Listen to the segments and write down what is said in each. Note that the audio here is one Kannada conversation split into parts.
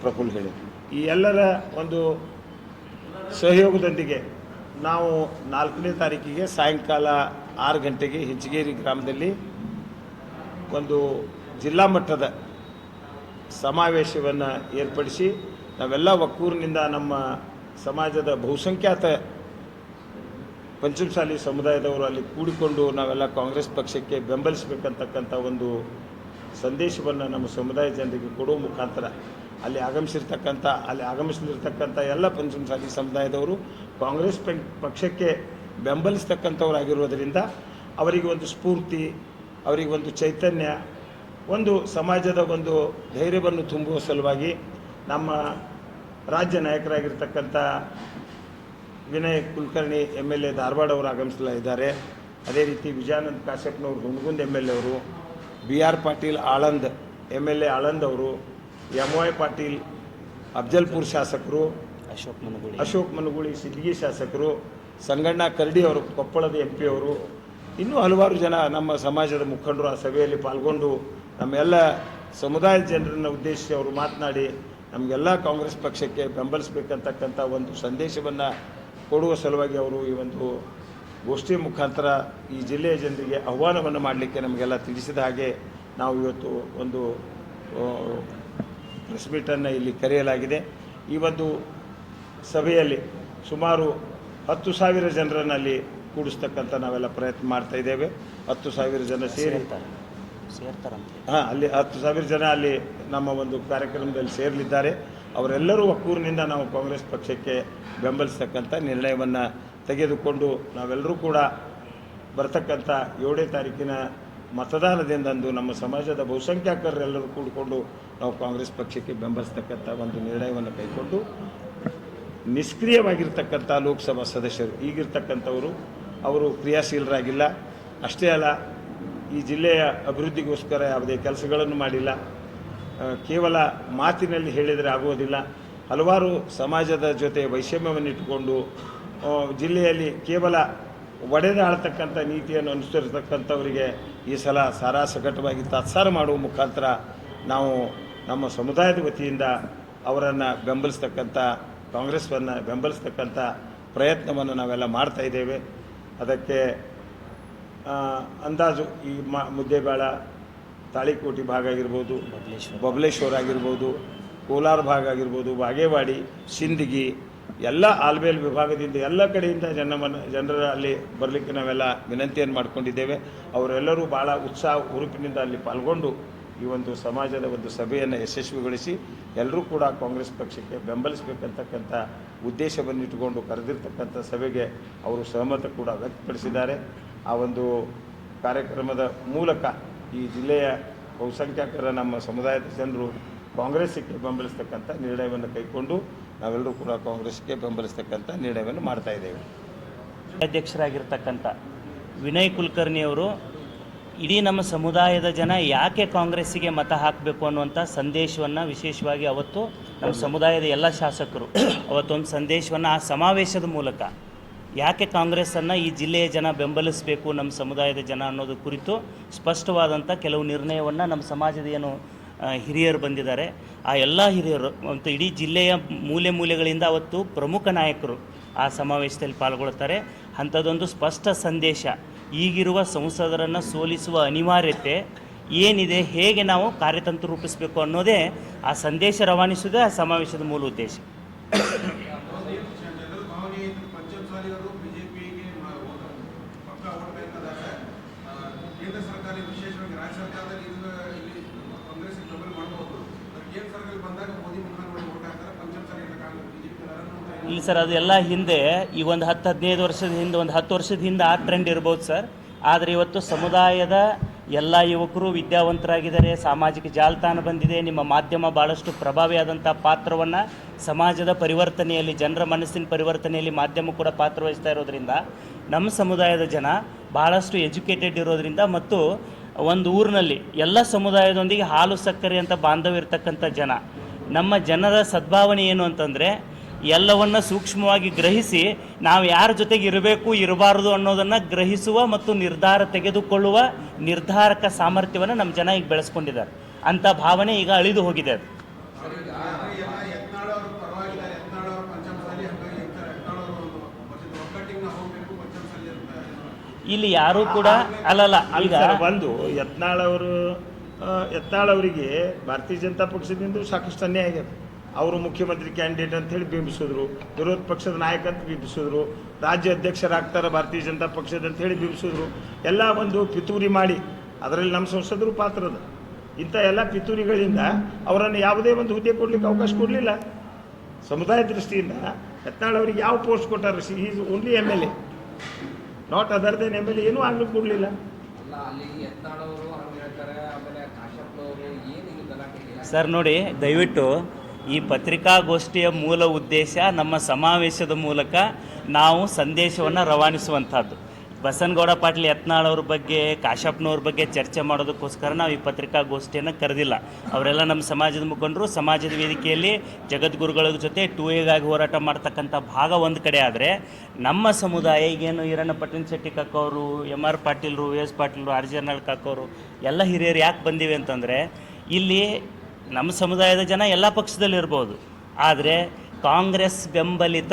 ಪ್ರಫುಲ್ ಹೇಳಿದರು ಈ ಎಲ್ಲರ ಒಂದು ಸಹಯೋಗದೊಂದಿಗೆ ನಾವು ನಾಲ್ಕನೇ ತಾರೀಕಿಗೆ ಸಾಯಂಕಾಲ ಆರು ಗಂಟೆಗೆ ಹೆಚ್ಚಗೇರಿ ಗ್ರಾಮದಲ್ಲಿ ಒಂದು ಜಿಲ್ಲಾ ಮಟ್ಟದ ಸಮಾವೇಶವನ್ನು ಏರ್ಪಡಿಸಿ ನಾವೆಲ್ಲ ಒಕ್ಕೂರಿನಿಂದ ನಮ್ಮ ಸಮಾಜದ ಬಹುಸಂಖ್ಯಾತ ಪಂಚಮಸಾಲಿ ಸಮುದಾಯದವರು ಅಲ್ಲಿ ಕೂಡಿಕೊಂಡು ನಾವೆಲ್ಲ ಕಾಂಗ್ರೆಸ್ ಪಕ್ಷಕ್ಕೆ ಬೆಂಬಲಿಸಬೇಕಂತಕ್ಕಂಥ ಒಂದು ಸಂದೇಶವನ್ನು ನಮ್ಮ ಸಮುದಾಯ ಜನರಿಗೆ ಕೊಡುವ ಮುಖಾಂತರ ಅಲ್ಲಿ ಆಗಮಿಸಿರ್ತಕ್ಕಂಥ, ಅಲ್ಲಿ ಆಗಮಿಸಲಿರ್ತಕ್ಕಂಥ ಎಲ್ಲ ಪಂಚಮಸಾಲಿ ಸಮುದಾಯದವರು ಕಾಂಗ್ರೆಸ್ ಪಕ್ಷಕ್ಕೆ ಬೆಂಬಲಿಸ್ತಕ್ಕಂಥವರಾಗಿರೋದರಿಂದ ಅವರಿಗೆ ಒಂದು ಸ್ಫೂರ್ತಿ, ಅವರಿಗೆ ಒಂದು ಚೈತನ್ಯ, ಒಂದು ಸಮಾಜದ ಒಂದು ಧೈರ್ಯವನ್ನು ತುಂಬುವ ಸಲುವಾಗಿ ನಮ್ಮ ರಾಜ್ಯ ನಾಯಕರಾಗಿರ್ತಕ್ಕಂಥ Vinay Kulkarni M L A Dharwad ಅವರು ಆಗಮಿಸಲ ಇದ್ದಾರೆ ಅದೇ ರೀತಿ ವಿಜಯಾನಂದ್ ಕಾಶ್ಯಪ್ನವರು ಹುಣಗುಂದ್ ಎಂ ಎಲ್ ಎ ಅವರು, B R Patil Aland M L A Aland ಅವರು ಎಂ ವೈ ಪಾಟೀಲ್ ಅಫ್ಜಲ್ಪುರ್ ಶಾಸಕರು ಅಶೋಕ್ ಮನಗುಳಿ. ಅಶೋಕ್ ಮನಗುಳಿ ಸಿದ್ಗಿ ಶಾಸಕರು ಸಂಗಣ್ಣ ಕರಡಿ ಅವರು ಕೊಪ್ಪಳದ ಎಂ ಪಿ ಅವರು ಇನ್ನೂ ಹಲವಾರು ಜನ ನಮ್ಮ ಸಮಾಜದ ಮುಖಂಡರು ಆ ಸಭೆಯಲ್ಲಿ ಪಾಲ್ಗೊಂಡು ನಮ್ಮೆಲ್ಲ ಸಮುದಾಯದ ಜನರನ್ನು ಉದ್ದೇಶಿಸಿ ಅವರು ಮಾತನಾಡಿ ನಮಗೆಲ್ಲ ಕಾಂಗ್ರೆಸ್ ಪಕ್ಷಕ್ಕೆ ಬೆಂಬಲಿಸಬೇಕಂತಕ್ಕಂಥ ಒಂದು ಸಂದೇಶವನ್ನು ಕೊಡುವ ಸಲುವಾಗಿ ಅವರು ಈ ಒಂದು ಗೋಷ್ಠಿ ಮುಖಾಂತರ ಈ ಜಿಲ್ಲೆಯ ಜನರಿಗೆ ಆಹ್ವಾನವನ್ನು ಮಾಡಲಿಕ್ಕೆ ನಮಗೆಲ್ಲ ತಿಳಿಸಿದ ಹಾಗೆ ನಾವು ಇವತ್ತು ಒಂದು ಪ್ರೆಸ್ ಮೀಟನ್ನು ಇಲ್ಲಿ ಕರೆಯಲಾಗಿದೆ. ಈ ಒಂದು ಸಭೆಯಲ್ಲಿ ಸುಮಾರು ಹತ್ತು ಸಾವಿರ ಜನರನ್ನು ಅಲ್ಲಿ ಕೂಡಿಸ್ತಕ್ಕಂಥ ನಾವೆಲ್ಲ ಪ್ರಯತ್ನ ಮಾಡ್ತಾ ಇದ್ದೇವೆ. ಹತ್ತು ಸಾವಿರ ಜನ ಸೇರಿ ಹಾಂ ಅಲ್ಲಿ ಹತ್ತು ಸಾವಿರ ಜನ ಅಲ್ಲಿ ನಮ್ಮ ಒಂದು ಕಾರ್ಯಕ್ರಮದಲ್ಲಿ ಸೇರಲಿದ್ದಾರೆ. ಅವರೆಲ್ಲರೂ ಒಕ್ಕೂರಿನಿಂದ ನಾವು ಕಾಂಗ್ರೆಸ್ ಪಕ್ಷಕ್ಕೆ ಬೆಂಬಲಿಸ್ತಕ್ಕಂಥ ನಿರ್ಣಯವನ್ನು ತೆಗೆದುಕೊಂಡು ನಾವೆಲ್ಲರೂ ಕೂಡ ಬರ್ತಕ್ಕಂಥ ಏಳನೇ ತಾರೀಕಿನ ಮತದಾನದಿಂದಂದು ನಮ್ಮ ಸಮಾಜದ ಬಹುಸಂಖ್ಯಾತರೆಲ್ಲರೂ ಕೂಡಿಕೊಂಡು ನಾವು ಕಾಂಗ್ರೆಸ್ ಪಕ್ಷಕ್ಕೆ ಬೆಂಬಲಿಸ್ತಕ್ಕಂಥ ಒಂದು ನಿರ್ಣಯವನ್ನು ಕೈಗೊಂಡು ನಿಷ್ಕ್ರಿಯವಾಗಿರ್ತಕ್ಕಂಥ ಲೋಕಸಭಾ ಸದಸ್ಯರು, ಈಗಿರ್ತಕ್ಕಂಥವರು, ಅವರು ಕ್ರಿಯಾಶೀಲರಾಗಿಲ್ಲ. ಅಷ್ಟೇ ಅಲ್ಲ, ಈ ಜಿಲ್ಲೆಯ ಅಭಿವೃದ್ಧಿಗೋಸ್ಕರ ಯಾವುದೇ ಕೆಲಸಗಳನ್ನು ಮಾಡಿಲ್ಲ. ಕೇವಲ ಮಾತಿನಲ್ಲಿ ಹೇಳಿದರೆ ಆಗುವುದಿಲ್ಲ ಹಲವಾರು ಸಮಾಜದ ಜೊತೆ ವೈಷಮ್ಯವನ್ನಿಟ್ಟುಕೊಂಡು ಜಿಲ್ಲೆಯಲ್ಲಿ ಕೇವಲ ಒಡೆದಾಳ್ತಕ್ಕಂಥ ನೀತಿಯನ್ನು ಅನುಸರಿಸತಕ್ಕಂಥವರಿಗೆ ಈ ಸಲ ಸಾರಾಸಗಟವಾಗಿ ತಾತ್ಸಾರ ಮಾಡುವ ಮುಖಾಂತರ ನಾವು ನಮ್ಮ ಸಮುದಾಯದ ವತಿಯಿಂದ ಅವರನ್ನು ಬೆಂಬಲಿಸ್ತಕ್ಕಂಥ ಕಾಂಗ್ರೆಸ್ವನ್ನು ಬೆಂಬಲಿಸ್ತಕ್ಕಂಥ ಪ್ರಯತ್ನವನ್ನು ನಾವೆಲ್ಲ ಮಾಡ್ತಾ ಇದ್ದೇವೆ. ಅದಕ್ಕೆ ಅಂದಾಜು ಈ ಮ ಮುದ್ದೇಬೇಳ ತಾಳಿಕೋಟಿ ಭಾಗ ಆಗಿರ್ಬೋದು ಬಬಲೇಶ್ವರ. ಆಗಿರ್ಬೋದು ಕೋಲಾರ ಭಾಗ ಆಗಿರ್ಬೋದು ಬಾಗೇವಾಡಿ ಸಿಂದಗಿ ಎಲ್ಲ ಆಲ್ಬೇಲ್ ವಿಭಾಗದಿಂದ ಎಲ್ಲ ಕಡೆಯಿಂದ ಜನಮನ ಜನರ ಅಲ್ಲಿ ಬರಲಿಕ್ಕೆ ನಾವೆಲ್ಲ ವಿನಂತಿಯನ್ನು ಮಾಡ್ಕೊಂಡಿದ್ದೇವೆ. ಅವರೆಲ್ಲರೂ ಭಾಳ ಉತ್ಸಾಹ ಹುರುಪಿನಿಂದ ಅಲ್ಲಿ ಪಾಲ್ಗೊಂಡು ಈ ಒಂದು ಸಮಾಜದ ಒಂದು ಸಭೆಯನ್ನು ಯಶಸ್ವಿಗೊಳಿಸಿ ಎಲ್ಲರೂ ಕೂಡ ಕಾಂಗ್ರೆಸ್ ಪಕ್ಷಕ್ಕೆ ಬೆಂಬಲಿಸಬೇಕಂತಕ್ಕಂಥ ಉದ್ದೇಶವನ್ನು ಇಟ್ಟುಕೊಂಡು ಕರೆದಿರ್ತಕ್ಕಂಥ ಸಭೆಗೆ ಅವರು ಸಹಮತ ಕೂಡ ವ್ಯಕ್ತಪಡಿಸಿದ್ದಾರೆ. ಆ ಒಂದು ಕಾರ್ಯಕ್ರಮದ ಮೂಲಕ ಈ ಜಿಲ್ಲೆಯ ಬಹುಸಂಖ್ಯಾತರ ನಮ್ಮ ಸಮುದಾಯದ ಜನರು ಕಾಂಗ್ರೆಸ್ಸಿಗೆ ಬೆಂಬಲಿಸ್ತಕ್ಕಂಥ ನಿರ್ಣಯವನ್ನು ಕೈಗೊಂಡು ನಾವೆಲ್ಲರೂ ಕೂಡ ಕಾಂಗ್ರೆಸ್ಗೆ ಬೆಂಬಲಿಸ್ತಕ್ಕಂಥ ನಿರ್ಣಯವನ್ನು ಮಾಡ್ತಾ ಇದ್ದೇವೆ. ಅಧ್ಯಕ್ಷರಾಗಿರ್ತಕ್ಕಂಥ ವಿನಯ್ ಕುಲಕರ್ಣಿ ಅವರು ಇಡೀ ನಮ್ಮ ಸಮುದಾಯದ ಜನ ಯಾಕೆ ಕಾಂಗ್ರೆಸ್ಸಿಗೆ ಮತ ಹಾಕಬೇಕು ಅನ್ನುವಂಥ ಸಂದೇಶವನ್ನು ವಿಶೇಷವಾಗಿ ಅವತ್ತು ನಮ್ಮ ಸಮುದಾಯದ ಎಲ್ಲ ಶಾಸಕರು ಅವತ್ತೊಂದು ಸಂದೇಶವನ್ನು ಆ ಸಮಾವೇಶದ ಮೂಲಕ ಯಾಕೆ ಕಾಂಗ್ರೆಸ್ಸನ್ನು ಈ ಜಿಲ್ಲೆಯ ಜನ ಬೆಂಬಲಿಸಬೇಕು, ನಮ್ಮ ಸಮುದಾಯದ ಜನ ಅನ್ನೋದು ಕುರಿತು ಸ್ಪಷ್ಟವಾದಂಥ ಕೆಲವು ನಿರ್ಣಯವನ್ನು ನಮ್ಮ ಸಮಾಜದ ಏನು ಹಿರಿಯರು ಬಂದಿದ್ದಾರೆ. ಆ ಎಲ್ಲ ಹಿರಿಯರು, ಮತ್ತು ಇಡೀ ಜಿಲ್ಲೆಯ ಮೂಲೆ ಮೂಲೆಗಳಿಂದ ಅವತ್ತು ಪ್ರಮುಖ ನಾಯಕರು ಆ ಸಮಾವೇಶದಲ್ಲಿ ಪಾಲ್ಗೊಳ್ತಾರೆ. ಅಂಥದ್ದೊಂದು ಸ್ಪಷ್ಟ ಸಂದೇಶ ಈಗಿರುವ ಸಂಸದರನ್ನು ಸೋಲಿಸುವ ಅನಿವಾರ್ಯತೆ ಏನಿದೆ, ಹೇಗೆ ನಾವು ಕಾರ್ಯತಂತ್ರ ರೂಪಿಸಬೇಕು ಅನ್ನೋದೇ ಆ ಸಂದೇಶ ರವಾನಿಸುವುದೇ ಆ ಸಮಾವೇಶದ ಮೂಲ ಉದ್ದೇಶ. ವಿಶೇಷವಾಗಿ ಮೋದಿ ಮುಖ ನೋಡಿ ಓಟ್ ಹಾಕ್ತಾರೆ ಪಂಚಮಸಾಲಿ ಕಾಂಗ್ರೆಸ್ ಬಿಜೆಪಿ ಇಲ್ಲ ಸರ್ ಅದೆಲ್ಲ ಹಿಂದೆ, ಈ ಒಂದು ಹತ್ತು ಹದಿನೈದು ವರ್ಷದ ಹಿಂದೆ, ಒಂದು ಹತ್ತು ವರ್ಷದ ಹಿಂದೆ ಆ ಟ್ರೆಂಡ್ ಇರ್ಬೋದು ಸರ್. ಆದರೆ ಇವತ್ತು ಸಮುದಾಯದ ಎಲ್ಲ ಯುವಕರು ವಿದ್ಯಾವಂತರಾಗಿದ್ದಾರೆ, ಸಾಮಾಜಿಕ ಜಾಲತಾಣ ಬಂದಿದೆ, ನಿಮ್ಮ ಮಾಧ್ಯಮ ಭಾಳಷ್ಟು ಪ್ರಭಾವಿಯಾದಂಥ ಪಾತ್ರವನ್ನು ಸಮಾಜದ ಪರಿವರ್ತನೆಯಲ್ಲಿ, ಜನರ ಮನಸ್ಸಿನ ಪರಿವರ್ತನೆಯಲ್ಲಿ ಮಾಧ್ಯಮ ಕೂಡ ಪಾತ್ರವಹಿಸ್ತಾ ಇರೋದ್ರಿಂದ ನಮ್ಮ ಸಮುದಾಯದ ಜನ ಭಾಳಷ್ಟು ಎಜುಕೇಟೆಡ್ ಇರೋದ್ರಿಂದ ಮತ್ತು ಒಂದು ಊರಿನಲ್ಲಿ ಎಲ್ಲ ಸಮುದಾಯದೊಂದಿಗೆ ಹಾಲು ಸಕ್ಕರೆ ಅಂತ ಬಾಂಧವ್ಯ ಇರ್ತಕ್ಕಂಥ ಜನ, ನಮ್ಮ ಜನರ ಸದ್ಭಾವನೆ ಏನು ಅಂತಂದರೆ ಎಲ್ಲವನ್ನ ಸೂಕ್ಷ್ಮವಾಗಿ ಗ್ರಹಿಸಿ ನಾವು ಯಾರ ಜೊತೆಗೆ ಇರಬೇಕು ಇರಬಾರದು ಅನ್ನೋದನ್ನ ಗ್ರಹಿಸುವ ಮತ್ತು ನಿರ್ಧಾರ ತೆಗೆದುಕೊಳ್ಳುವ ನಿರ್ಧಾರಕ ಸಾಮರ್ಥ್ಯವನ್ನು ನಮ್ಮ ಜನ ಈಗ ಬೆಳೆಸ್ಕೊಂಡಿದ್ದಾರೆ. ಅಂತ ಭಾವನೆ ಈಗ ಅಳಿದು ಹೋಗಿದೆ ಅದು. ಇಲ್ಲಿ ಯಾರು ಕೂಡ ಅಲ್ಲಲ್ಲ ಅಲ್ಲಿ ಬಂದು ಯತ್ನಾಳ್ ಅವರು ಯತ್ನಾಳ್ ಅವರಿಗೆ ಭಾರತೀಯ ಜನತಾ ಪಕ್ಷದಿಂದ ಸಾಕಷ್ಟು ಅನ್ಯಾಯ ಆಗಿದೆ. ಅವರು ಮುಖ್ಯಮಂತ್ರಿ ಕ್ಯಾಂಡಿಡೇಟ್ ಅಂತ ಹೇಳಿ ಬಿಂಬಿಸಿದ್ರು. ವಿರೋಧ ಪಕ್ಷದ ನಾಯಕ ಅಂತ ಬಿಂಬಿಸಿದ್ರು. ರಾಜ್ಯ ಅಧ್ಯಕ್ಷರಾಗ್ತಾರೆ ಭಾರತೀಯ ಜನತಾ ಪಕ್ಷದ ಅಂತ ಹೇಳಿ ಬಿಂಬಿಸಿದ್ರು. ಎಲ್ಲ ಒಂದು ಪಿತೂರಿ ಮಾಡಿ. ಅದರಲ್ಲಿ ನಮ್ಮ ಸಂಸದರು ಪಾತ್ರದ ಅದ ಇಂಥ ಎಲ್ಲ ಪಿತೂರಿಗಳಿಂದ ಅವರನ್ನು ಯಾವುದೇ ಒಂದು ಹುದ್ದೆ ಕೊಡಲಿಕ್ಕೆ ಅವಕಾಶ ಕೊಡಲಿಲ್ಲ. ಸಮುದಾಯ ದೃಷ್ಟಿಯಿಂದ ಯತ್ನಾಳ್ ಅವರಿಗೆ ಯಾವ ಪೋಸ್ಟ್ ಕೊಟ್ಟಾರ? See is only M L A not other than M L A ಏನೂ ಆಗ್ಲಿಕ್ಕೆ ಕೊಡಲಿಲ್ಲ. ಅಲ್ಲ ಅಲ್ಲಿ ಎತ್ತಾಳವರು ಹಂಗೆ ಹೇಳ್ತಾರೆ ಆಮೇಲೆ ಕಾಶಪ್ಪನವರು ಏನು ಇದು ಗಲಾಟೆ ಇಲ್ಲ. ಸರ್ ನೋಡಿ ದಯವಿಟ್ಟು ಈ ಪತ್ರಿಕಾಗೋಷ್ಠಿಯ ಮೂಲ ಉದ್ದೇಶ ನಮ್ಮ ಸಮಾವೇಶದ ಮೂಲಕ ನಾವು ಸಂದೇಶವನ್ನು ರವಾನಿಸುವಂಥದ್ದು. ಬಸನಗೌಡ ಪಾಟೀಲ್ ಯತ್ನಾಳ್ ಅವ್ರ ಬಗ್ಗೆ ಕಾಶಪ್ಪನವ್ರ ಬಗ್ಗೆ ಚರ್ಚೆ ಮಾಡೋದಕ್ಕೋಸ್ಕರ ನಾವು ಈ ಪತ್ರಿಕಾಗೋಷ್ಠಿಯನ್ನು ಕರೆದಿಲ್ಲ. ಅವರೆಲ್ಲ ನಮ್ಮ ಸಮಾಜದ ಮುಖಂಡರು, ಸಮಾಜದ ವೇದಿಕೆಯಲ್ಲಿ ಜಗದ್ಗುರುಗಳ ಜೊತೆ ಟೂ ಎಗಾಗಿ ಹೋರಾಟ ಮಾಡ್ತಕ್ಕಂಥ ಭಾಗ ಒಂದು ಕಡೆ ಆದರೆ, ನಮ್ಮ ಸಮುದಾಯ ಈಗೇನು ಈರಣ್ಣ ಪಟ್ಟಣ ಶೆಟ್ಟಿ ಕಾಕೋರು ಎಂ ಆರ್ ಪಾಟೀಲ್ರು ವಿ ಎಸ್ ಪಾಟೀಲ್ರು ಆರ್ ಜಿ ಕಾಕೋರು ಎಲ್ಲ ಹಿರಿಯರು ಯಾಕೆ ಬಂದಿವೆ ಅಂತಂದರೆ, ಇಲ್ಲಿ ನಮ್ಮ ಸಮುದಾಯದ ಜನ ಎಲ್ಲ ಪಕ್ಷದಲ್ಲಿರ್ಬೋದು ಆದರೆ ಕಾಂಗ್ರೆಸ್ ಬೆಂಬಲಿತ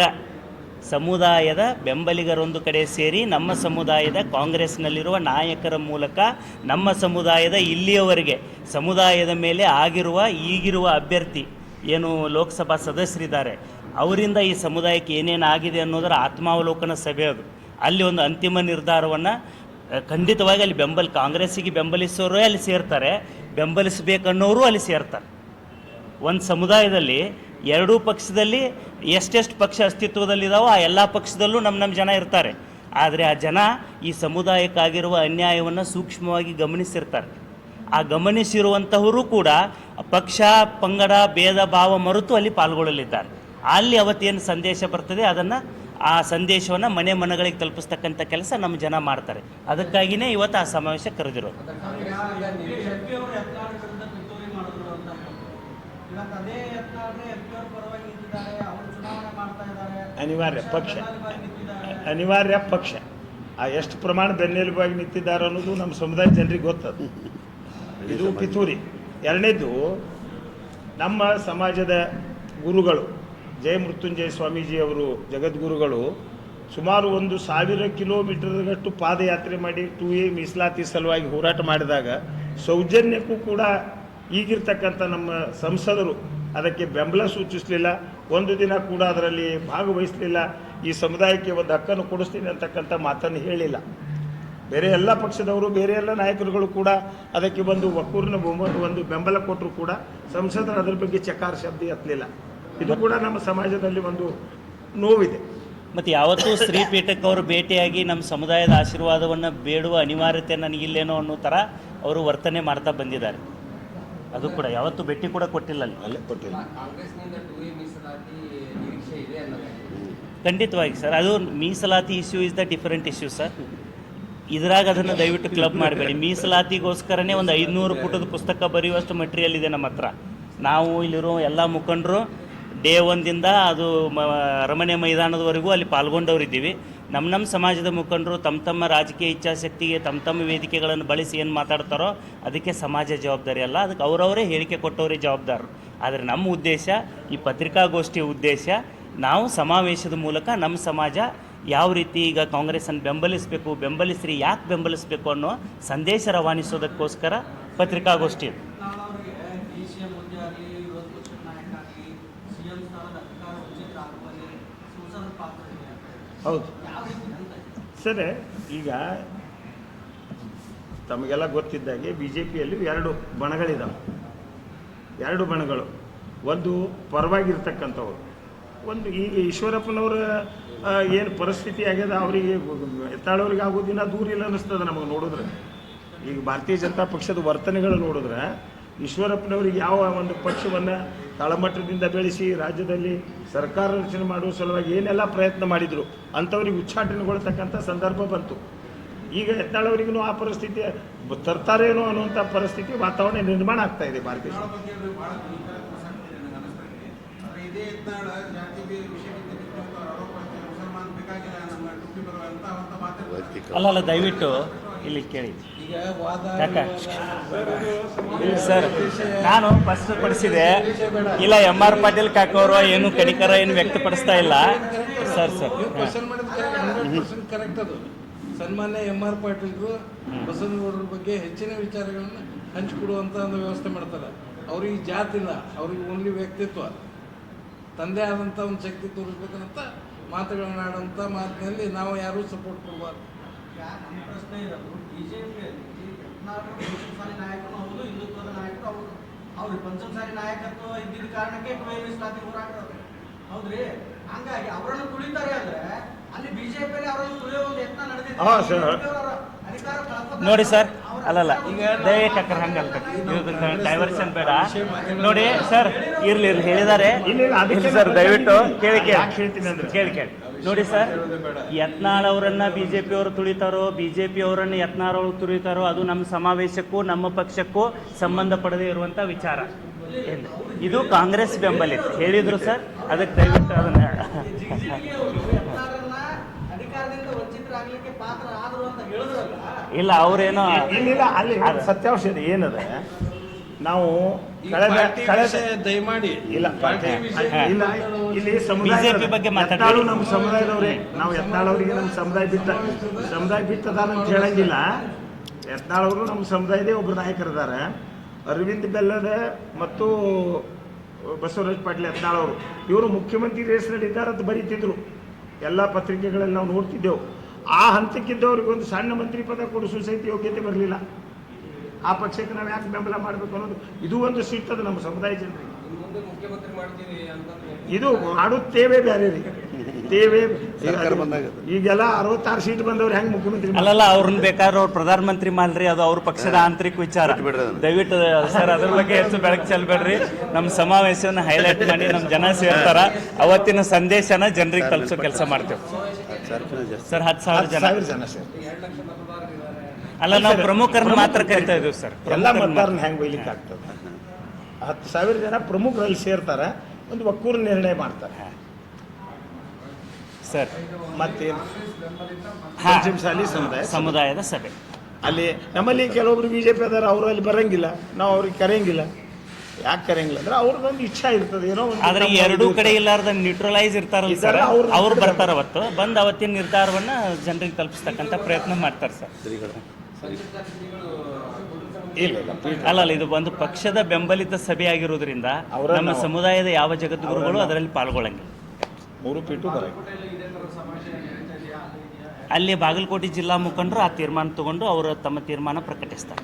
ಸಮುದಾಯದ ಬೆಂಬಲಿಗರೊಂದು ಕಡೆ ಸೇರಿ ನಮ್ಮ ಸಮುದಾಯದ ಕಾಂಗ್ರೆಸ್ನಲ್ಲಿರುವ ನಾಯಕರ ಮೂಲಕ ನಮ್ಮ ಸಮುದಾಯದ ಇಲ್ಲಿಯವರೆಗೆ ಸಮುದಾಯದ ಮೇಲೆ ಆಗಿರುವ, ಈಗಿರುವ ಅಭ್ಯರ್ಥಿ ಏನು ಲೋಕಸಭಾ ಸದಸ್ಯರಿದ್ದಾರೆ, ಅವರಿಂದ ಈ ಸಮುದಾಯಕ್ಕೆ ಏನೇನು ಆಗಿದೆ ಅನ್ನೋದರ ಆತ್ಮಾವಲೋಕನ ಸಭೆ ಅದು. ಅಲ್ಲಿ ಒಂದು ಅಂತಿಮ ನಿರ್ಧಾರವನ್ನು ಖಂಡಿತವಾಗಿ ಅಲ್ಲಿ ಬೆಂಬಲ, ಕಾಂಗ್ರೆಸ್ಸಿಗೆ ಬೆಂಬಲಿಸೋರು ಅಲ್ಲಿ ಸೇರ್ತಾರೆ, ಬೆಂಬಲಿಸಬೇಕನ್ನೋರು ಅಲ್ಲಿ ಸೇರ್ತಾರೆ. ಒಂದು ಸಮುದಾಯದಲ್ಲಿ ಎರಡೂ ಪಕ್ಷದಲ್ಲಿ ಎಷ್ಟೆಷ್ಟು ಪಕ್ಷ ಅಸ್ತಿತ್ವದಲ್ಲಿದ್ದಾವೋ ಆ ಎಲ್ಲ ಪಕ್ಷದಲ್ಲೂ ನಮ್ಮ ನಮ್ಮ ಜನ ಇರ್ತಾರೆ. ಆದರೆ ಆ ಜನ ಈ ಸಮುದಾಯಕ್ಕಾಗಿರುವ ಅನ್ಯಾಯವನ್ನು ಸೂಕ್ಷ್ಮವಾಗಿ ಗಮನಿಸಿರ್ತಾರೆ. ಆ ಗಮನಿಸಿರುವಂತಹವರು ಕೂಡ ಪಕ್ಷ, ಪಂಗಡ, ಭೇದ, ಭಾವ ಮರೆತು ಅಲ್ಲಿ ಪಾಲ್ಗೊಳ್ಳಲಿದ್ದಾರೆ. ಅಲ್ಲಿ ಅವತ್ತೇನು ಸಂದೇಶ ಬರ್ತದೆ ಅದನ್ನು ಆ ಸಂದೇಶವನ್ನು ಮನೆ ಮನಗಳಿಗೆ ತಲುಪಿಸ್ತಕ್ಕಂಥ ಕೆಲಸ ನಮ್ಮ ಜನ ಮಾಡ್ತಾರೆ. ಅದಕ್ಕಾಗಿನೇ ಇವತ್ತು ಆ ಸಮಾವೇಶ ಕರೆದಿರೋದು. ಅನಿವಾರ್ಯ ಪಕ್ಷ. ಅನಿವಾರ್ಯ ಪಕ್ಷ. ಆ ಎಷ್ಟು ಪ್ರಮಾಣ ಬೆನ್ನೆಲುಬಾಗಿ ನಿಂತಿದ್ದಾರೆ ಅನ್ನೋದು ನಮ್ಮ ಸಮುದಾಯ ಜನರಿಗೆ ಗೊತ್ತದು. ಇದು ಪಿತೂರಿ. ಎರಡನೇದು ನಮ್ಮ ಸಮಾಜದ ಗುರುಗಳು ಜಯ ಸ್ವಾಮೀಜಿಯವರು ಜಗದ್ಗುರುಗಳು ಸುಮಾರು ಒಂದು ಸಾವಿರ ಕಿಲೋಮೀಟರ್ಗಷ್ಟು ಪಾದಯಾತ್ರೆ ಮಾಡಿ ಟು ಎ ಮೀಸಲಾತಿ ಸಲುವಾಗಿ ಹೋರಾಟ ಮಾಡಿದಾಗ ಸೌಜನ್ಯಕ್ಕೂ ಕೂಡ ಈಗಿರ್ತಕ್ಕಂಥ ನಮ್ಮ ಸಂಸದರು ಅದಕ್ಕೆ ಬೆಂಬಲ ಸೂಚಿಸಲಿಲ್ಲ. ಒಂದು ದಿನ ಕೂಡ ಅದರಲ್ಲಿ ಭಾಗವಹಿಸಲಿಲ್ಲ. ಈ ಸಮುದಾಯಕ್ಕೆ ಒಂದು ಹಕ್ಕನ್ನು ಕೊಡಿಸ್ತೀನಿ ಅಂತಕ್ಕಂಥ ಮಾತನ್ನು ಹೇಳಿಲ್ಲ. ಬೇರೆ ಎಲ್ಲ ಪಕ್ಷದವರು, ಬೇರೆ ಎಲ್ಲ ನಾಯಕರುಗಳು ಕೂಡ ಅದಕ್ಕೆ ಒಂದು ಒಕ್ಕೂರಿನ ಒಂದು ಬೆಂಬಲ ಕೊಟ್ಟರು ಕೂಡ ಸಂಸದರು ಅದರ ಬಗ್ಗೆ ಚಕಾರ ಶಬ್ದ ಎತ್ತಲಿಲ್ಲ. ಇದು ಕೂಡ ನಮ್ಮ ಸಮಾಜದಲ್ಲಿ ಒಂದು ನೋವಿದೆ. ಮತ್ತು ಯಾವತ್ತೂ ಶ್ರೀ ಪೀಠಕ್ಕೆ ಅವರು ಭೇಟಿಯಾಗಿ ನಮ್ಮ ಸಮುದಾಯದ ಆಶೀರ್ವಾದವನ್ನು ಬೇಡುವ ಅನಿವಾರ್ಯತೆ ನನಗಿಲ್ಲೇನೋ ಅನ್ನೋ ಥರ ಅವರು ವರ್ತನೆ ಮಾಡ್ತಾ ಬಂದಿದ್ದಾರೆ. ಅದು ಕೂಡ ಯಾವತ್ತೂ ಭೇಟಿ ಕೂಡ ಕೊಟ್ಟಿಲ್ಲ ಅಲ್ಲಿ. ಅಲ್ಲೇ ಕೊಟ್ಟಿಲ್ಲ. ಖಂಡಿತವಾಗಿ ಸರ್ ಅದು ಮೀಸಲಾತಿ issue is the different issue sir ಇದ್ರಾಗ ಅದನ್ನು ದಯವಿಟ್ಟು ಕ್ಲಬ್ ಮಾಡಬೇಡಿ. ಮೀಸಲಾತಿಗೋಸ್ಕರನೇ ಒಂದು ಐದುನೂರು ಪುಟದ ಪುಸ್ತಕ ಬರೆಯುವಷ್ಟು ಮಟೀರಿಯಲ್ ಇದೆ ನಮ್ಮ ಹತ್ರ. ನಾವು ಇಲ್ಲಿರೋ ಎಲ್ಲ ಮುಖಂಡರು ಡೇ ಒಂದಿಂದ ಅದು ಮ- ಅರಮನೆ ಮೈದಾನದವರೆಗೂ ಅಲ್ಲಿ ಪಾಲ್ಗೊಂಡವರಿದ್ದೀವಿ. ನಮ್ಮ ನಮ್ಮ ಸಮಾಜದ ಮುಖಂಡರು ತಮ್ಮ ತಮ್ಮ ರಾಜಕೀಯ ಇಚ್ಛಾಶಕ್ತಿಗೆ ತಮ್ಮ ತಮ್ಮ ವೇದಿಕೆಗಳನ್ನು ಬಳಸಿ ಏನು ಮಾತಾಡ್ತಾರೋ ಅದಕ್ಕೆ ಸಮಾಜ ಜವಾಬ್ದಾರಿ ಅಲ್ಲ. ಅದಕ್ಕೆ ಅವರವರೇ ಹೇಳಿಕೆ ಕೊಟ್ಟವರೇ ಜವಾಬ್ದಾರರು. ಆದರೆ ನಮ್ಮ ಉದ್ದೇಶ, ಈ ಪತ್ರಿಕಾಗೋಷ್ಠಿಯ ಉದ್ದೇಶ, ನಾವು ಸಮಾವೇಶದ ಮೂಲಕ ನಮ್ಮ ಸಮಾಜ ಯಾವ ರೀತಿ ಈಗ ಕಾಂಗ್ರೆಸ್ಸನ್ನು ಬೆಂಬಲಿಸಬೇಕು, ಬೆಂಬಲಿಸ್ರಿ, ಯಾಕೆ ಬೆಂಬಲಿಸಬೇಕು ಅನ್ನೋ ಸಂದೇಶ ರವಾನಿಸೋದಕ್ಕೋಸ್ಕರ ಪತ್ರಿಕಾಗೋಷ್ಠಿ ಇದು. ಯತ್ನಾಳ್ ಅವರಿಗೆ ಡಿ ಸಿ ಎಂ ಹುದ್ದೆ ಆಗಲಿ ವಿರೋಧ ಪಕ್ಷದ ನಾಯಕ ಆಗಲಿ ಸಿ ಎಂ ಸ್ಥಾನದ ಅಧಿಕಾರ ಉಚಿತ ಆಗುವಲ್ಲಿ ಸಂಸದ ಪಾತ್ರ ಇದೆ ಹೌದು. ಸರಿ, ಈಗ ತಮಗೆಲ್ಲ ಗೊತ್ತಿದ್ದಾಗೆ ಬಿ ಜೆ ಪಿಯಲ್ಲಿ ಎರಡು ಬಣಗಳಿದ್ದಾವೆ ಎರಡು ಬಣಗಳು. ಒಂದು ಪರವಾಗಿರ್ತಕ್ಕಂಥವ್ರು. ಒಂದು ಈಗ ಈಶ್ವರಪ್ಪನವರ ಏನು ಪರಿಸ್ಥಿತಿ ಆಗ್ಯದ, ಅವರಿಗೆ ಎತ್ತಾಳವ್ರಿಗೆ ಆಗೋದಿನ ದೂರ ಇಲ್ಲ ಅನ್ನಿಸ್ತದೆ ನಮಗೆ ನೋಡಿದ್ರೆ. ಈಗ ಭಾರತೀಯ ಜನತಾ ಪಕ್ಷದ ವರ್ತನೆಗಳು ನೋಡಿದ್ರೆ ಈಶ್ವರಪ್ಪನವ್ರಿಗೆ ಯಾವ ಒಂದು ಪಕ್ಷವನ್ನು ತಳಮಟ್ಟದಿಂದ ಬೆಳೆಸಿ ರಾಜ್ಯದಲ್ಲಿ ಸರ್ಕಾರ ರಚನೆ ಮಾಡುವ ಸಲುವಾಗಿ ಏನೆಲ್ಲ ಪ್ರಯತ್ನ ಮಾಡಿದರು, ಅಂಥವ್ರಿಗೆ ಉಚ್ಚಾಟನೆಗೊಳ್ತಕ್ಕಂಥ ಸಂದರ್ಭ ಬಂತು. ಈಗ ಯತ್ನಾಳವರಿಗೂ ಆ ಪರಿಸ್ಥಿತಿ ತರ್ತಾರೇನೋ ಅನ್ನುವಂಥ ಪರಿಸ್ಥಿತಿ ವಾತಾವರಣ ನಿರ್ಮಾಣ ಆಗ್ತಾ ಇದೆ ಭಾರತೀಯ ಅಲ್ಲ ಅಲ್ಲ, ದಯವಿಟ್ಟು ಇಲ್ಲಿ ಕೇಳಿ. ಸರ್ ನಾನು ಫಸ್ಟ್ ಪಡಿಸಿದೆ ಇಲ್ಲ ಎಂ ಆರ್ ಪಾಟೀಲ್ ಕಾಕೋರು ಏನು ಕಡಿಕರ ಏನು ವ್ಯಕ್ತಪಡಿಸ್ತಾ ಇಲ್ಲ. Sir sir. ಕರೆಕ್ಟ್ ಅದು. ಸನ್ಮಾನ್ಯ ಎಂ ಆರ್ ಪಾಟೀಲ್ರು ಬಸವನಗೌಡರ ಬಗ್ಗೆ ಹೆಚ್ಚಿನ ವಿಚಾರಗಳನ್ನು ಹಂಚಿಕೊಡುವಂಥ ಒಂದು ವ್ಯವಸ್ಥೆ ಮಾಡ್ತಾರೆ. ಅವ್ರಿಗೆ ಜಾತಿ ಇಲ್ಲ ಅವ್ರಿಗೆ ಓನ್ಲಿ ವ್ಯಕ್ತಿತ್ವ ತಂದೆ ಆದಂಥ ಒಂದು ಶಕ್ತಿ ತೋರಿಸ್ಬೇಕಂತ ಮಾತುಗಳನ್ನ ಆಡೋಂಥ ಮಾತಿನಲ್ಲಿ ನಾವು ಯಾರೂ ಸಪೋರ್ಟ್ ಕೊಡಬಾರ್ದು. ನಮ್ಮ ಪ್ರಶ್ನೆ ಇರೋದು ಬಿಜೆಪಿಯಲ್ಲಿ ಯತ್ನಾಳರು ಪಂಚಮಸಾಲಿ ನಾಯಕರು ಹೌದು ಹಿಂದುತ್ವದ ನಾಯಕರು ಹೌದು. ಅವ್ರಿಗೆ ಪಂಚಮಸಾಲಿ ನಾಯಕತ್ವ ಇದ್ದಿದ್ದ ಕಾರಣಕ್ಕೆ ಟು ಎ ಮೀಸಲಾತಿ ಹೌದ್ರಿ? ಹಂಗಾಗಿ ಅವರನ್ನು ತುಳಿತಾರೆ ಅಂದ್ರೆ ಅಲ್ಲಿ ಬಿಜೆಪಿಯಲ್ಲಿ ಅವರನ್ನು ತುಳಿಯೋ ಒಂದು ಯತ್ನ ನಡೆದಿದೆ. ನೋಡಿ ಸರ್ ಅಲ್ಲಲ್ಲ ಈಗ ದಯವಿಟ್ಟು ಚಕ್ರ ಹಂಗಲ್ಲ. ಡೈವರ್ಷನ್ ಬೇಡ. ನೋಡಿ ಸರ್ ಇರ್ಲಿ ಇರ್ಲಿ. ಹೇಳಿದ್ದಾರೆ. ಸರ್ ದಯವಿಟ್ಟು ಕೇಳಿ ಕೇಳಿ. ಹೇಳ್ತೀನಿ ಅಂದ್ರೆ? ಕೇಳಿ ಕೇಳಿ. ನೋಡಿ ಸರ್ ಯತ್ನಾಳ್ ಅವರನ್ನ ಬಿಜೆಪಿ ಅವರು ತುಳಿತಾರೋ ಬಿಜೆಪಿ ಅವರನ್ನ ಯತ್ನಾಳ್ ಅವರು ತುಳಿತಾರೋ ಅದು ನಮ್ಮ ಸಮಾವೇಶಕ್ಕೂ ನಮ್ಮ ಪಕ್ಷಕ್ಕೂ ಸಂಬಂಧ ಪಡೆದೇ ಇರುವಂತ ವಿಚಾರ? ಇದು ಕಾಂಗ್ರೆಸ್ ಬೆಂಬಲಿತ ಹೇಳಿದ್ರು ಸರ್ ಅದಕ್ಕೆ ದಯವಿಟ್ಟು ಅದನ್ನ ಇಲ್ಲ ಅವ್ರೇನೋ ಸತ್ಯಾಂಶ ಏನದ? ನಾವು ಬಿಜೆಪಿ ಕಳೆದ ದಯಮಾಡಿ. ಇಲ್ಲ. ಇಲ್ಲ. ಇಲ್ಲಿ ಸಮುದಾಯ ಬಗ್ಗೆ ಮಾತಾಡ್ಬೇಡಿ. ನಮ್ಮ ಸಮುದಾಯದವ್ರೆ. ನಾವು ಯತ್ನಾಳವರಿಗೆ ನಮ್ಮ ಸಮುದಾಯ ಬಿತ್ತ ಸಮುದಾಯ ಬಿಟ್ಟದಾನ ಅಂತ ಹೇಳಂಗಿಲ್ಲ. ಯತ್ನಾಳವರು ನಮ್ಮ ಸಮುದಾಯದೇ ಒಬ್ಬರು ನಾಯಕರಿದ್ದಾರೆ. ಅರವಿಂದ್ ಬೆಲ್ಲದ ಮತ್ತು ಬಸವರಾಜ್ ಪಾಟೀಲ್ ಯತ್ನಾಳವರು ಇವರು ಮುಖ್ಯಮಂತ್ರಿ ರೇಸ್ ಇದ್ದಾರೆ ಅಂತ ಬರೀತಿದ್ರು. ಎಲ್ಲ ಪತ್ರಿಕೆಗಳಲ್ಲಿ ನಾವು ನೋಡ್ತಿದ್ದೆವು. ಆ ಹಂತಕ್ಕಿದ್ದವ್ರಿಗೆ ಒಂದು ಸಣ್ಣ ಮಂತ್ರಿ ಪದ ಕೊಡಿಸುವ ಸಹಿತ ಯೋಗ್ಯತೆ ಬರಲಿಲ್ಲ. ಆ ಪಕ್ಷಕ್ಕೆ ನಾವು ಯಾಕೆ ಬೆಂಬಲ ಮಾಡಬೇಕು ಅನ್ನೋದು ಇದು ಒಂದು ಸಿಟ್ಟದು ನಮ್ಮ ಸಮುದಾಯ ಜನರಿಗೆ. ಇದು ಮಾಡುತ್ತೇವೆ ಬೇರೆ ರೀ ತೇವೆ ಈಗೆಲ್ಲ ಅರವತ್ತಾರು ಸೀಟ್ ಬಂದವ್ರು ಹೆಂಗ್ ಮುಖ್ಯಮಂತ್ರಿ? ಅಲ್ಲಲ್ಲ ಅವ್ರನ್ನ ಬೇಕಾದ್ರೆ ಅವ್ರು ಪ್ರಧಾನಮಂತ್ರಿ ಮಾಡ್ರಿ ಅದು ಅವ್ರ ಪಕ್ಷದ ಆಂತರಿಕ ವಿಚಾರ. ದಯವಿಟ್ಟು ಸರ್ ಅದ್ರ ಬಗ್ಗೆ ಹೆಚ್ಚು ಬೆಳಕು ಚೆಲ್ಬೇಡ್ರಿ. ನಮ್ಮ ಸಮಾವೇಶವನ್ನು ಹೈಲೈಟ್ ಮಾಡಿ ನಮ್ಮ ಜನ ಸೇರ್ತಾರ. ಅವತ್ತಿನ ಸಂದೇಶನ ಜನರಿಗೆ ತಲುಪಿಸೋ ಕೆಲಸ ಮಾಡ್ತೇವೆ. ಸರ್ ಹತ್ತು ಸಾವಿರ ಜನ. ಜನ ಸಾವಿರ ಜನ ಸರ್ ಎರಡು ಲಕ್ಷ ಮತದಾರರಿದ್ದಾರೆ ಅಲ್ಲ ನಾವು ಪ್ರಮುಖರನ್ನ ಮಾತ್ರ ಕರಿತಾ ಇದ್ದೀವಿ ಸರ್. ಎಲ್ಲ ಮತದಾರನ ಹೆಂಗೆ ಒಯ್ಲಿಕ್ಕೆ ಆಗ್ತದೆ? ಹತ್ತು ಸಾವಿರ ಜನ ಪ್ರಮುಖರಲ್ಲಿ ಸೇರ್ತಾರೆ ಒಂದು ಒಕ್ಕೂರು ನಿರ್ಣಯ ಮಾಡ್ತಾರೆ. ಸರ್. ಮತ್ತೇನು? ಹಾ. ಪಂಚಮಸಾಲಿ ಸಮುದಾಯ ಸಮುದಾಯದ ಸಭೆ. ಅಲ್ಲಿ ನಮ್ಮಲ್ಲಿ ಕೆಲವೊಬ್ರು ಬಿ ಜೆ ಪಿ ಅದಾರ ಅವರು ಅಲ್ಲಿ ಬರಂಗಿಲ್ಲ. ನಾವು ಅವ್ರಿಗೆ ಕರೆಯಂಗಿಲ್ಲ. ಯಾಕೆ ಕರೆಯಂಗಿಲ್ಲ? ಅಂದ್ರೆ ಅವ್ರದ್ದೊಂದು ಇಚ್ಛಾ ಇರ್ತದೆ ಏನೋ ಒಂದು ಆದ್ರೆ ಎರಡೂ ಕಡೆ. ಇಲ್ಲಾರ್ದ ನ್ಯೂಟ್ರಲೈಸ್ ಇರ್ತಾರಲ್ಲ ಸರ್ ಅವ್ರು ಬರ್ತಾರ ಅವತ್ತು. ಬಂದು ಅವತ್ತಿನ ನಿರ್ಧಾರವನ್ನ ಜನರಿಗೆ ತಲುಪಿಸ್ತಕ್ಕಂಥ ಪ್ರಯತ್ನ ಮಾಡ್ತಾರೆ ಸರ್. ಇಲ್ಲ ಅಲ್ಲ ಅಲ್ಲ ಇದು ಒಂದು ಪಕ್ಷದ ಬೆಂಬಲಿತ ಸಭೆ ಆಗಿರೋದ್ರಿಂದ ನಮ್ಮ ಸಮುದಾಯದ ಯಾವ ಜಗದ್ಗುರುಗಳು ಅದರಲ್ಲಿ ಪಾಲ್ಗೊಳ್ಳಂಗಿಲ್ಲ. ಮೂರು ಪೀಟು ಅಲ್ಲಿ ಬಾಗಲಕೋಟೆ ಜಿಲ್ಲಾ ಮುಖಂಡರು ಆ ತೀರ್ಮಾನ ತಗೊಂಡು ಅವರು ತಮ್ಮ ತೀರ್ಮಾನ ಪ್ರಕಟಿಸ್ತಾರೆ.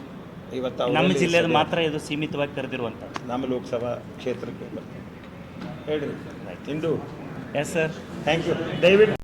ಇವತ್ತು ನಮ್ಮ ಜಿಲ್ಲೆಯಲ್ಲಿ ಮಾತ್ರ ಇದು ಸೀಮಿತವಾಗಿ ಕರೆದಿರುವಂತ ನಮ್ಮ ಲೋಕಸಭಾ ಕ್ಷೇತ್ರಕ್ಕೆ ಹೇಳಿ ಹೇಳ್ರಿ. ಇಂದು ಎಸ್ ಸರ್ ಥ್ಯಾಂಕ್ ಯು ದಯವಿಟ್ಟು